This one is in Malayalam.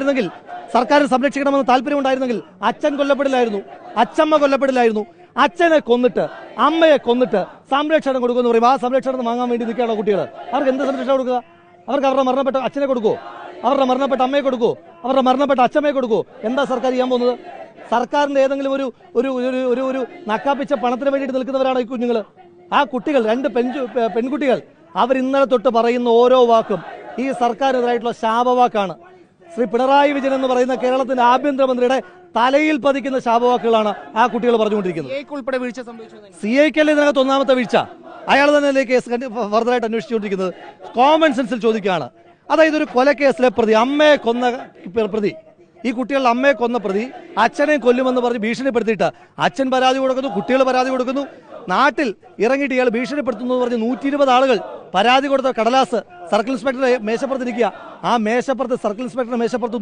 ആയിരുന്നെങ്കിൽ സർക്കാർ സംരക്ഷിക്കണമെന്ന് താല്പര്യമുണ്ടായിരുന്നെങ്കിൽ അച്ഛൻ കൊല്ലപ്പെടില്ലായിരുന്നു അച്ഛമ്മ കൊല്ലപ്പെടില്ലായിരുന്നു. അച്ഛനെ കൊന്നിട്ട് അമ്മയെ കൊന്നിട്ട് സംരക്ഷണം കൊടുക്കുമെന്ന് പറയും. ആ സംരക്ഷണം വാങ്ങാൻ വേണ്ടി നിൽക്കുകയാണോ കുട്ടികൾ അവർക്ക് എന്ത് സംരക്ഷണം കൊടുക്കുക? അവർക്ക് അവരുടെ മരണപ്പെട്ട അച്ഛനെ കൊടുക്കുമോ അവരുടെ മരണപ്പെട്ട അമ്മയെ കൊടുക്കുമോ അവരുടെ മരണപ്പെട്ട അച്ഛമ്മയെ കൊടുക്കുമോ എന്താ സർക്കാർ ചെയ്യാൻ പോകുന്നത്? സർക്കാരിന്റെ ഏതെങ്കിലും ഒരു ഒരു ഒരു ഒരു നക്കാപ്പിച്ച പണത്തിന് വേണ്ടിയിട്ട് നിൽക്കുന്നവരാണ് ഈ കുഞ്ഞുങ്ങൾ ആ കുട്ടികൾ രണ്ട് പെൺചു പെൺകുട്ടികൾ അവർ ഇന്നലെ തൊട്ട് പറയുന്ന ഓരോ വാക്കും ഈ സർക്കാരിനെതിരായിട്ടുള്ള ശാപവാക്കാണ്. ശ്രീ പിണറായി വിജയൻ എന്ന് പറയുന്ന കേരളത്തിന്റെ ആഭ്യന്തരമന്ത്രിയുടെ തലയിൽ പതിക്കുന്ന ശാപവാക്കുകളാണ് ആ കുട്ടികൾ പറഞ്ഞുകൊണ്ടിരിക്കുന്നത്. സി ഐക്കല്ലേ ഇതിനകത്ത് ഒന്നാമത്തെ വീഴ്ച? അയാൾ തന്നെ കേസ് ഫർദറായിട്ട് അന്വേഷിച്ചുകൊണ്ടിരിക്കുന്നത്. കോമൺ സെൻസിൽ ചോദിക്കുകയാണ്. അതായത് ഒരു കൊലക്കേസിലെ പ്രതി അമ്മയെ കൊന്ന പ്രതി. ഈ കുട്ടികളുടെ അമ്മയെ കൊന്ന പ്രതി അച്ഛനെ കൊല്ലുമെന്ന് പറഞ്ഞ് ഭീഷണിപ്പെടുത്തിയിട്ട് അച്ഛൻ പരാതി കൊടുക്കുന്നു കുട്ടികൾ പരാതി കൊടുക്കുന്നു. നാട്ടിൽ ഇറങ്ങിയിട്ട് ഇയാൾ ഭീഷണിപ്പെടുത്തുന്നു എന്ന് പറഞ്ഞ് നൂറ്റി ഇരുപത് ആളുകൾ പരാതി കൊടുത്ത കടലാസ് സർക്കിൾ ഇൻസ്പെക്ടർ മേശപ്പുറത്ത് ഇരിക്കുക. ആ മേശപ്പുറത്ത് സർക്കിൾ ഇൻസ്പെക്ടർ മേശപ്പുറത്ത്